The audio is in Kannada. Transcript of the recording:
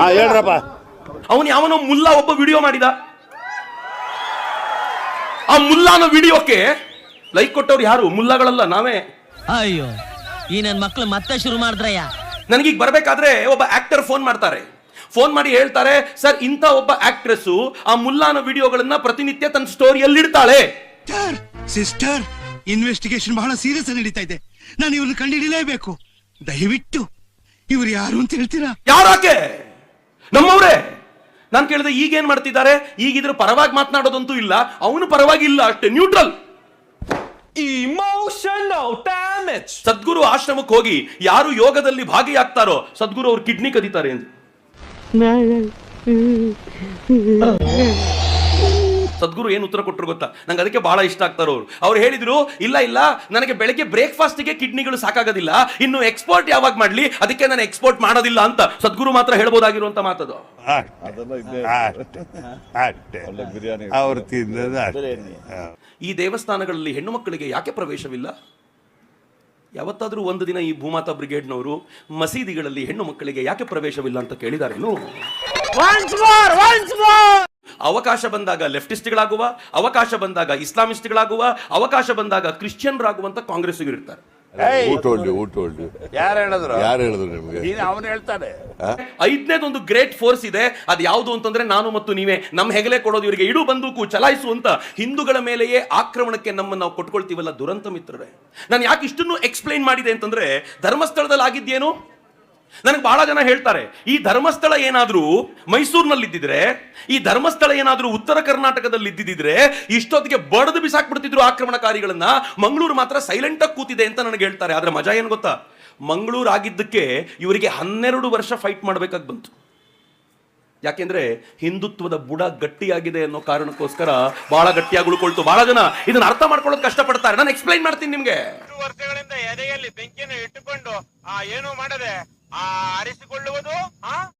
ಹಾ ಹೇಳ್ರಪ್ಪ. ಅವನು ಯಾವನೋ ಮುಲ್ಲಾ ಒಬ್ಬ ವಿಡಿಯೋ ಮಾಡಿದ. ಆ ಮುಲ್ಲಾನ ವಿಡಿಯೋಕ್ಕೆ ಲೈಕ್ ಕೊಟ್ಟವ್ರು ಯಾರು? ಮುಲ್ಲಾಗಳಲ್ಲ ನಾವೇ. ಅಯ್ಯೋ ಈ ನನ್ ಮಕ್ಳು ಮತ್ತೆ ಶುರು ಮಾಡಿದ್ರಯ್ಯ. ನನಗೀಗ ಬರಬೇಕಾದ್ರೆ ಒಬ್ಬ ಆಕ್ಟರ್ ಫೋನ್ ಮಾಡ್ತಾರೆ. ಫೋನ್ ಮಾಡಿ ಹೇಳ್ತಾರೆ ಸರ್ ಇಂಥ ಒಬ್ಬ ಆಕ್ಟ್ರೆಸ್ ಆ ಮುಲ್ಲಾನ ವಿಡಿಯೋಗಳನ್ನ ಪ್ರತಿನಿತ್ಯ ತನ್ನ ಸ್ಟೋರಿಯಲ್ಲಿ ಇಡ್ತಾಳೆ. ಸಿಸ್ಟರ್ ಸಿಸ್ಟರ್ ಇನ್ವೆಸ್ಟಿಗೇಷನ್ ಬಹಳ ಸೀರಿಯಸ್ ನಡೀತಾ ಇದೆ. ನಾನು ಇವ್ರನ್ನ ಕಂಡುಹಿಡಿಯಲೇಬೇಕು ದಯವಿಟ್ಟು ಇವ್ರು ಯಾರು ಅಂತ ಹೇಳ್ತೀರಾ? ಯಾರಾಕೆ? ನಮ್ಮವ್ರೆ. ನಾನು ಕೇಳಿದೆ ಈಗೇನ್ ಮಾಡ್ತಿದ್ದಾರೆ? ಈಗ ಇದ್ರ ಪರವಾಗಿ ಮಾತನಾಡೋದಂತೂ ಇಲ್ಲ ಅವನು ಪರವಾಗಿ ಇಲ್ಲ ಅಷ್ಟೇ ನ್ಯೂಟ್ರಲ್. ಸದ್ಗುರು ಆಶ್ರಮಕ್ಕೆ ಹೋಗಿ ಯಾರು ಯೋಗದಲ್ಲಿ ಭಾಗಿಯಾಗ್ತಾರೋ ಸದ್ಗುರು ಅವ್ರ ಕಿಡ್ನಿ ಕದೀತಾರೆ ಅಂತ ಸದ್ಗುರು ಏನು ಉತ್ತರ ಕೊಟ್ಟರು ಗೊತ್ತಾ? ನಂಗೆ ಅದಕ್ಕೆ ಬಹಳ ಇಷ್ಟ ಆಗ್ತಾರೆ ಅವರು. ಅವ್ರು ಹೇಳಿದ್ರು ಇಲ್ಲ ಇಲ್ಲ ನನಗೆ ಬೆಳಗ್ಗೆ ಬ್ರೇಕ್ಫಾಸ್ಟಿಗೆ ಕಿಡ್ನಿಗಳು ಸಾಕಾಗೋದಿಲ್ಲ ಇನ್ನು ಎಕ್ಸ್ಪೋರ್ಟ್ ಯಾವಾಗ ಮಾಡ್ಲಿ ಅದಕ್ಕೆ ನಾನು ಎಕ್ಸ್ಪೋರ್ಟ್ ಮಾಡೋದಿಲ್ಲ ಅಂತ. ಸದ್ಗುರು ಮಾತ್ರ ಹೇಳ್ಬೋದಾಗಿರುವಂಥ ಮಾತದು. ಅಷ್ಟೇ ಅಷ್ಟೇ. ಅವ್ರು ಈ ದೇವಸ್ಥಾನಗಳಲ್ಲಿ ಹೆಣ್ಣು ಮಕ್ಕಳಿಗೆ ಯಾಕೆ ಪ್ರವೇಶವಿಲ್ಲ? ಯಾವತ್ತಾದರೂ ಒಂದು ದಿನ ಈ ಭೂಮಾತಾ ಬ್ರಿಗೇಡ್ನವರು ಮಸೀದಿಗಳಲ್ಲಿ ಹೆಣ್ಣು ಮಕ್ಕಳಿಗೆ ಯಾಕೆ ಪ್ರವೇಶವಿಲ್ಲ ಅಂತ ಕೇಳಿದಾರೇನು? ಅವಕಾಶ ಬಂದಾಗ ಲೆಫ್ಟಿಸ್ಟ್ಗಳಾಗುವ ಅವಕಾಶ ಬಂದಾಗ ಇಸ್ಲಾಮಿಸ್ಟ್ಗಳಾಗುವ ಅವಕಾಶ ಬಂದಾಗ ಕ್ರಿಶ್ಚಿಯನ್ರಾಗುವಂತ ಕಾಂಗ್ರೆಸ್ ಇರ್ತಾರೆ. ಅವನು ಹೇಳ್ತಾನೆ. ಐದನೇದೊಂದು ಗ್ರೇಟ್ ಫೋರ್ಸ್ ಇದೆ ಅದು ಯಾವುದು ಅಂತಂದ್ರೆ ನಾನು ಮತ್ತು ನೀವೇ. ನಮ್ಮ ಹೆಗಲೆ ಕೊಡೋದು ಇವರಿಗೆ ಇಡು ಬಂದೂಕು ಚಲಾಯಿಸು ಅಂತ. ಹಿಂದೂಗಳ ಮೇಲೆಯೇ ಆಕ್ರಮಣಕ್ಕೆ ನಮ್ಮನ್ನು ನಾವು ಕೊಟ್ಕೊಳ್ತೀವಲ್ಲ ದುರಂತ ಮಿತ್ರರೇ. ನಾನು ಯಾಕೆ ಇಷ್ಟನ್ನು ಎಕ್ಸ್ಪ್ಲೈನ್ ಮಾಡಿದೆ ಅಂತಂದ್ರೆ ಧರ್ಮಸ್ಥಳದಲ್ಲಿ ಆಗಿದ್ದೇನು ನನಗೆ ಬಹಳ ಜನ ಹೇಳ್ತಾರೆ, ಈ ಧರ್ಮಸ್ಥಳ ಏನಾದರೂ ಮೈಸೂರಿನಲ್ಲಿ ಇದ್ದಿದ್ರೆ ಈ ಧರ್ಮಸ್ಥಳ ಏನಾದರೂ ಉತ್ತರ ಕರ್ನಾಟಕದಲ್ಲಿ ಇದ್ದಿದ್ರೆ ಇಷ್ಟೊತ್ತಿಗೆ ಬಡದು ಬಿಸಾಕ್ಬಿಡ್ತಿದ್ರು ಆಕ್ರಮಣಕಾರಿಗಳನ್ನ, ಮಂಗಳೂರು ಮಾತ್ರ ಸೈಲೆಂಟ್ ಆಗಿ ಕೂತಿದೆ ಅಂತ ನನಗೆ ಹೇಳ್ತಾರೆ. ಆದ್ರೆ ಮಜಾ ಏನ್ ಗೊತ್ತಾ? ಮಂಗಳೂರು ಆಗಿದ್ದಕ್ಕೆ ಇವರಿಗೆ ಹನ್ನೆರಡು ವರ್ಷ ಫೈಟ್ ಮಾಡಬೇಕಾಗಿ ಬಂತು. ಯಾಕೆಂದ್ರೆ ಹಿಂದುತ್ವದ ಬುಡ ಗಟ್ಟಿಯಾಗಿದೆ ಅನ್ನೋ ಕಾರಣಕ್ಕೋಸ್ಕರ ಬಹಳ ಗಟ್ಟಿಯಾಗಿ ಉಳ್ಕೊಳ್ತು. ಬಹಳ ಜನ ಇದನ್ನ ಅರ್ಥ ಮಾಡ್ಕೊಳ್ಳೋದು ಕಷ್ಟಪಡ್ತಾರೆ. ನಾನು ಎಕ್ಸ್ಪ್ಲೈನ್ ಮಾಡ್ತೀನಿ ನಿಮ್ಗೆ. ವರ್ಷಗಳಿಂದ ಎದೆಯಲ್ಲಿ ಬೆಂಕಿಯನ್ನು ಇಟ್ಟುಕೊಂಡು, ಆ, ಏನು ಮಾಡದೆ ಆರಿಸಿಕೊಳ್ಳುವುದು